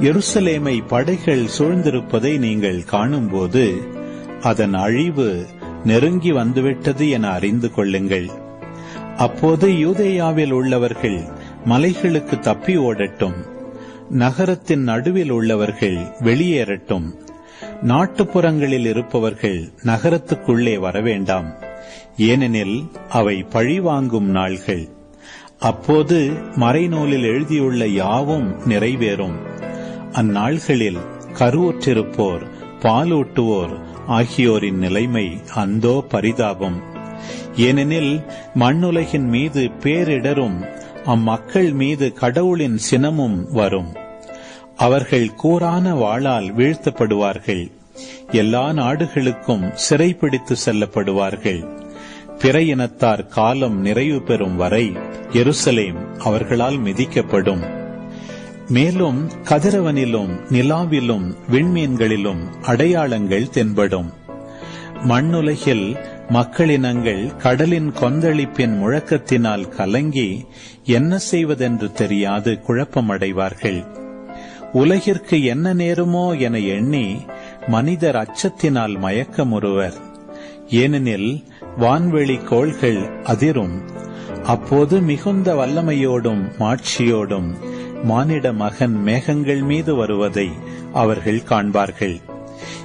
எருசலேமை படைகள் சூழ்ந்திருப்பதை நீங்கள் காணும்போது அதன் அழிவு நெருங்கி வந்துவிட்டது என அறிந்து கொள்ளுங்கள். அப்போது யூதேயாவில் உள்ளவர்கள் மலைகளுக்கு தப்பி ஓடட்டும். நகரத்தின் நடுவில் உள்ளவர்கள் வெளியேறட்டும். நாட்டுப்புறங்களில் இருப்பவர்கள் நகரத்துக்குள்ளே வரவேண்டாம். ஏனெனில் அவை பழிவாங்கும் நாள்கள். அப்போது மறைநூலில் எழுதியுள்ள யாவும் நிறைவேறும். அந்நாள்களில் கருவுற்றிருப்போர் பாலூட்டுவோர் ஆகியோரின் நிலைமை அந்தோ பரிதாபம். ஏனெனில் மண்ணுலகின் மீது பேரிடரும் அம்மக்கள் மீது கடவுளின் சினமும் வரும். அவர்கள் கூரான வாளால் வீழ்த்தப்படுவார்கள். எல்லா நாடுகளுக்கும் சிறைப்பிடித்து செல்லப்படுவார்கள். பிற இனத்தார் காலம் நிறைவு பெறும் வரை எருசலேம் அவர்களால் மிதிக்கப்படும். மேலும் கதிரவனிலும் நிலாவிலும் விண்மீன்களிலும் அடையாளங்கள் தென்படும். மண்ணுலகில் மக்களினங்கள் கடலின் கொந்தளிப்பின் முழக்கத்தினால் கலங்கி என்ன செய்வதென்று தெரியாது குழப்பமடைவார்கள். உலகிற்கு என்ன நேருமோ என எண்ணி மனிதர் அச்சத்தினால் மயக்கமுறுவர். ஏனெனில் வான்வெளி கோள்கள் அதிரும். அப்போது மிகுந்த வல்லமையோடும் மாட்சியோடும் மானிட மகன் மேகங்கள் மீது வருவதை அவர்கள் காண்பார்கள்.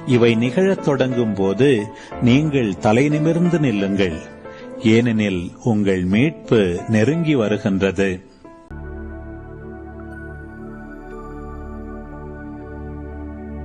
இவை நிகழத் தொடங்கும் போது நீங்கள் தலை நிமிர்ந்து நில்லுங்கள். ஏனெனில் உங்கள் மீட்பு நெருங்கி வருகின்றது.